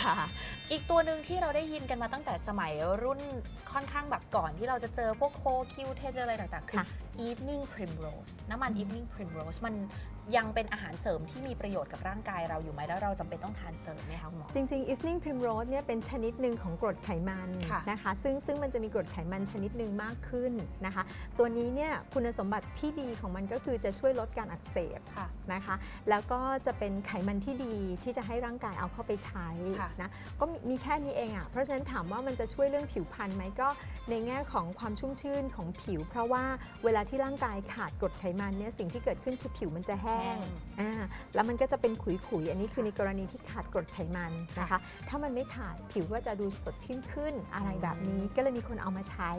ค่ะ อีกตัวหนึ่งที่เราได้ยินกันมาตั้งแต่สมัยรุ่นค่อนข้างแบบก่อนที่เราจะเจอพวกโคคิวเทนอะไรต่างๆ คือค่ะ evening primrose น้ำมัน evening primrose มัน ยังเป็นอาหารเสริมที่มีประโยชน์กับร่างกายเราอยู่ไหมแล้วเราจำเป็นต้องทานเสริมไหมคะคุณหมอ จริงๆ evening primrose เนี่ยเป็นชนิดหนึ่งของกรดไขมันค่ะนะคะ ซึ่งซึ่งมันจะมีกรดไขมันชนิดหนึ่งมากขึ้นนะคะ ตัวนี้เนี่ยคุณสมบัติที่ดีของมันก็คือจะช่วยลดการอักเสบค่ะนะคะ แล้วก็จะเป็นไขมันที่ดีที่จะให้ร่างกายเอาเข้าไปใช้ค่ะนะก็มีมีแค่นี้เองอะ่ะเพราะฉะนั้นถามว่ามันจะช่วยเรื่องผิวพรรณไหมก็ในแง่ของความชุ่มชื่นของผิว เพราะว่าเวลาที่ร่างกายขาดกรดไขมันเนี่ยสิ่งที่เกิดขึ้นคือผิวมันจะแห้งอ่าแล้วมันก็จะเป็นขุยๆ อันนี้คือในกรณีที่ขาดกรดไขมันนะคะ ถ้ามันไม่ขาดผิวก็จะดูสดชื่นขึ้นอะไรแบบนี้ก็เลยมีคนเอามาใช้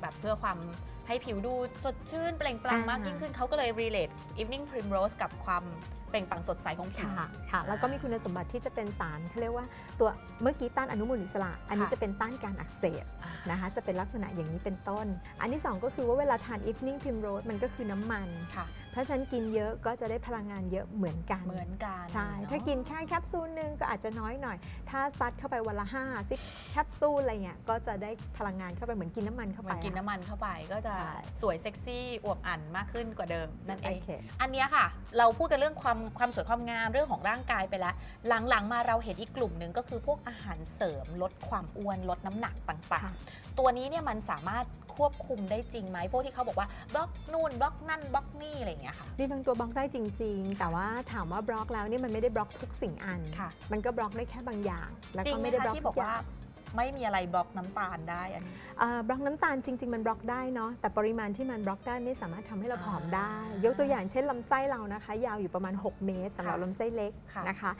แบบเพื่อความให้ผิวดูสดชื่นเปล่งปลั่งอ่ามมากยิ่งขึ้นเขาก็เลย relate evening primrose กับความเปล่งปลั่งสดใสของผิว ค่ะค่ะ แล้วก็มีคุณสมบัติที่จะเป็นสารเขาเรียกว่าตัวเมื่อกี้ต้านอนุมูลอิสระ อันนี้ค่ะจะเป็นต้านการอักเสบอ่านะคะ จะเป็นลักษณะอย่างนี้เป็นต้น อันที่สองก็คือว่าเวลาทาน evening primrose มันก็คือน้ำมันค่ะ เพราะฉะนั้นกินเยอะก็จะได้พลังงานเยอะเหมือนกัน เหมือนกันใช่เอะถ้ากินแค่แคปซูลหนึงก็อาจจะน้อยหน่อย ถ้าซัดเข้าไปวันละ5 10แคปซูลอะไรเงี้ย ก็จะได้พลังงานเข้าไปเหมือนกินน้ำมันเข้าเหไปมือนกินน้ำมันเข้าไปก็จะใช่ สวยเซ็กซี่อวบอั่นมากขึ้นกว่าเดิมนั่นเอโองเค อันเนี้ยค่ะ เราพูดกันเรื่องความความสวยความงามเรื่องของร่างกายไปแล้ว หลังๆ มาเราเห็นอีกกลุ่มหนึ่งก็คือพวกอาหารเสริมลดความอ้วนลดน้ำหนักต่างค่ะ ๆ ตัวนี้เนี่ยมันสามารถควบคุมได้จริงไหมพวกที่เขาบอกว่าบล็อกนู่นบล็อกนั่นบล็อกนี่อะไรอย่างเงี้ยค่ะ มีบางตัวบล็อกได้จริง ๆ แต่ว่าถามว่าบล็อกแล้วเนี่ยมันไม่ได้บล็อกทุกสิ่งอัน ค่ะ มันก็บล็อกได้แค่บางอย่าง แล้วจริงก็ไหมไม่ได้คะบล็อกที่ทุบอกกอว่าย่าง ไม่มีอะไรบล็อกน้ำตาลได้อันนี้เอ่อบล็อกน้ำตาลจริง ๆ มันบล็อกได้เนาะแต่ปริมาณที่มันบล็อกได้ไม่สามารถทำให้เราผอมได้อ่ายกตัวอย่างเช่นลำไส้เรานะคะ ยาวอยู่ประมาณ 6 เมตรสำหรับค่ะลำไส้เล็กค่ะนะคะ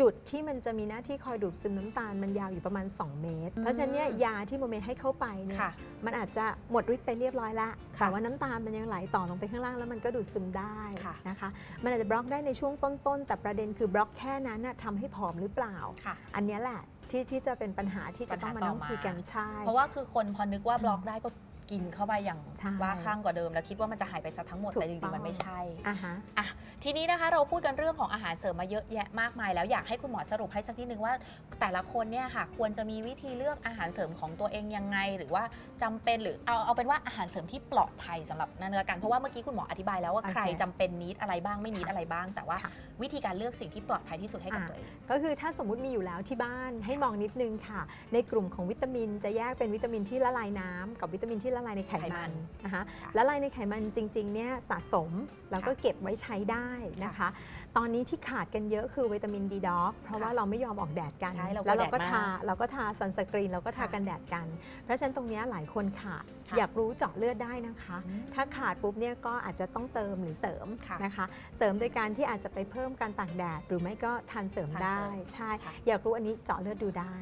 จุดที่มันจะมีหน้าที่คอยดูดซึมน้ำตาลมันยาวอยู่ประมาณ 2 เมตร เพราะฉะนั้นเนี่ยยาที่โมเมนให้เข้าไปเนี่ยค่ะมันอาจจะหมดฤทธิ์ไปเรียบร้อยแล้วค่ะแต่ว่าน้ำตาลมันยังไหลต่อลงไปข้างล่างแล้วมันก็ดูดซึมได้ค่ะนะคะ มันอาจจะบล็อกได้ในช่วงต้นๆ แต่ประเด็นคือบล็อกแค่นั้นน่ะทำให้ผอมหรือเปล่าค่ะอันเนี้ยแหละ ที่ที่จะเป็นปัญหาที่จะต้องมานั่งปัญหาต่อมาคุยกันใช่ เพราะว่าคือคนพอนึกว่าบล็อกได้ก็ กินเข้าไปอย่างใช่บ้าคลั่งกว่าเดิม แล้วคิดว่ามันจะหายไปซะทั้งหมดถูกแต่จริต้องง ๆมันไม่ใช่อ่าฮะ อะทีนี้นะคะเราพูดกันเรื่องของอาหารเสริมมาเยอะแยะมากมาย แล้วอยากให้คุณหมอสรุปให้สักนิดนึงว่า แต่ละคนเนี่ยค่ะ ควรจะมีวิธีเลือกอาหารเสริมของตัวเองยังไง หรือว่าจำเป็นหรือเอาเอาเป็นว่าอาหารเสริมที่ปลอดภัยสำหรับนันละกันเพราะว่าเมื่อกี้คุณหมออธิบายแล้วว่าโอเคใครจำเป็นนิดอะไรบ้างไม่นิดอะไรบ้าง แต่ว่าค่ะ วิธีการเลือกสิ่งที่ปลอดภัยที่สุดให้กับอะตัวเอง ก็คือถ้าสมมุติมีอยู่แล้วที่บ้านให้มองนิดนึงค่ะ ในกลุ่มของวิตามินจะแยกเป็นวิตามินที่ละลายน้ำกับวิตามินที่ละลายในไขไขมัมันนนะคะค่ะละลายในไขมันจริงๆเนี่ยสะสมแล้วก็ค่ะเก็บไว้ใช้ได้นะคะ ตอนนี้ที่ขาดกันเยอะคือวิตามินดีด็อกเพราะว่าค่ะเราไม่ยอมออกแดดกัน ใช่เรากลัวแล้วเราก็แดดมากทาเราก็ทาซันสกรีนเราก็ทาค่ะกันแดดกัน เพราะฉะนั้นตรงเนี้ยหลายคนขาดค่ะอยากรู้เจาะเลือดได้นะคะอืมถ้าขาดปุ๊บเนี่ยก็อาจจะต้องเติมหรือเสริมค่ะนะคะ เสริมโดยการที่อาจจะไปเพิ่มการตากแดด หรือไม่ก็ทานเสริมทานได้เสริม ใช่ ค่ะ อยากรู้อันนี้เจาะเลือดดูได้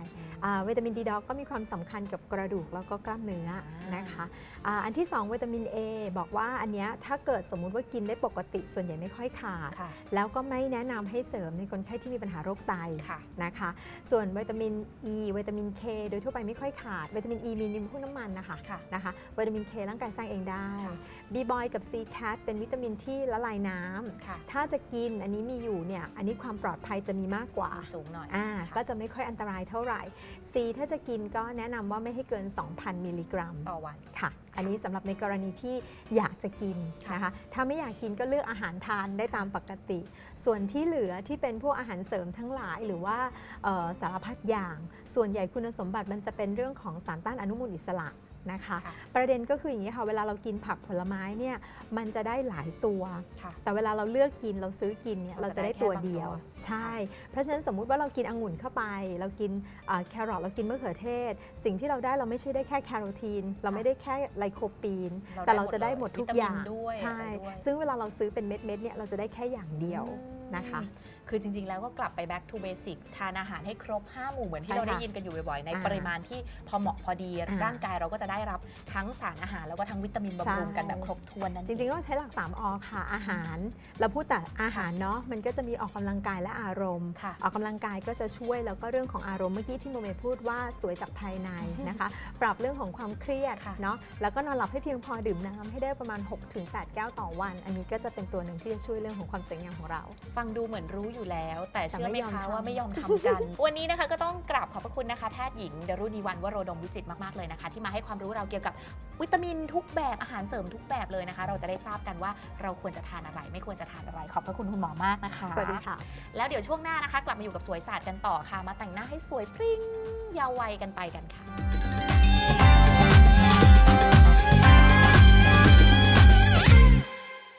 อ่าวิตามินดีด็อกก็มีความสำคัญกับกระดูกแล้วก็กล้ามเนื้ออ่านนะคะอาอันที่ 2 วิตามิน A บอกว่าอันเนี้ยถ้าเกิดสมมุติว่ากินได้ปกติส่วนใหญ่ไม่ค่อยขาด ค่ะ แล้วก็ไม่แนะนำให้เสริมในคนไข้ที่มีปัญหาโรคไตค่ะนะคะ ส่วนวิตามิน E วิตามิน K โดยทั่วไปไม่ค่อยขาดวิตามิน E มีในพวกน้ำมันนะคะค่ะนะคะวิตามิน K ร่างกายสร้างเองได้ค่ะ B บอยกับ C cat เป็นวิตามินที่ละลายน้ำค่ะถ้าจะกินอันนี้มีอยู่เนี่ยอันนี้ความปลอดภัยจะมีมากกว่ามีสูงหน่อยอ่าค่ะก็จะไม่ค่อยอันตรายเท่าไหร่ C ถ้าจะกินก็แนะนำว่าไม่ให้เกิน 2,000 มิลลิกรัมต่อวันค่ะ อันนี้สำหรับในกรณีที่อยากจะกินนะคะถ้าไม่อยากกินก็เลือกอาหารทานได้ตามปกติ ส่วนที่เหลือที่เป็นพวกอาหารเสริมทั้งหลายหรือว่าสารพัดอย่าง ส่วนใหญ่คุณสมบัติมันจะเป็นเรื่องของสารต้านอนุมูลอิสระ นะคะค่ะประเด็นก็คืออย่างนี้ค่ะเวลาเรากินผักผลไม้เนี่ยมันจะได้หลายตัวค่ะแต่เวลาเราเลือกกินเราซื้อกินเนี่ยเราเราจะจะได้ได้ตัวแค่บางเดียวตัวใช่ เพราะฉะนั้นสมมุติว่าเรากินองุ่นเข้าไป เรากินอ่าแครอทเรากินมะเขือเทศ สิ่งที่เราได้เราไม่ใช่ได้แค่แคโรทีน เราไม่ได้แค่ไลโคปีนเราได้แต่เราจะได้หหมมดดเลยทุกวิตามินอย่างด้วยใช่อะไรด้วยซึ่งเวลาเราซื้อเป็นเม็ดๆเนี่ยเราจะได้แค่อย่างเดียวอืมนะคะ คือจริง ๆ แล้วก็กลับไป back to basic ทานอาหารให้ครบ 5 หมู่เหมือนที่ใช่เราได้ค่ะยินกันอยู่บ่อยๆ ในอ่าปริมาณที่พอเหมาะพอดีอ่าร่างกายเราก็จะได้ได้รับทั้งสารอาหารแล้วก็ทั้งวิตามินบำรุงกันแบบครบถ้วนนั่นจริงๆก็ใช้หลัก 3อค่ะอาหาร เราพูดแต่อาหารเนาะมันก็จะมีออกกำลังกายและอารมณ์ค่ะออกกำลังกายก็จะช่วยแล้วก็เรื่องของอารมณ์เมื่อกี้ที่โมเมพูดว่าสวยจากภายในนะคะ ปรับเรื่องของความเครียดค่ะเนาะแล้วก็นอนหลับให้เพียงพอดื่มน้ำให้ได้ประมาณ 6-8 แก้วต่อวัน อันนี้ก็จะเป็นตัวหนึ่งที่จะช่วยเรื่องของความสวยงามของเรา ฟังดูเหมือนรู้อยู่แล้ว แต่เชื่อไหมแต่ไม่ยอมคะทำว่าไม่ยอมทำกัน วันนี้นะคะก็ต้องกราบขอบพระคุณนะคะแพทย์หญิงดรุณีวันวโรดมวิจิตรมากๆเลยนะคะ ที่มาให้ความรู้เราเกี่ยวกับวิตามินทุกแบบอาหารเสริมทุกแบบเลยนะคะ เราจะได้ทราบกันว่าเราควรจะทานอะไร ไม่ควรจะทานอะไรขอบพระคุณคุณหมอมากนะคะสวัสดีค่ะ แล้วเดี๋ยวช่วงหน้านะคะ กลับมาอยู่กับสวยศาสตร์กันต่อค่ะ มาแต่งหน้าให้สวยพริ้งยาววัยกันไปกันค่ะ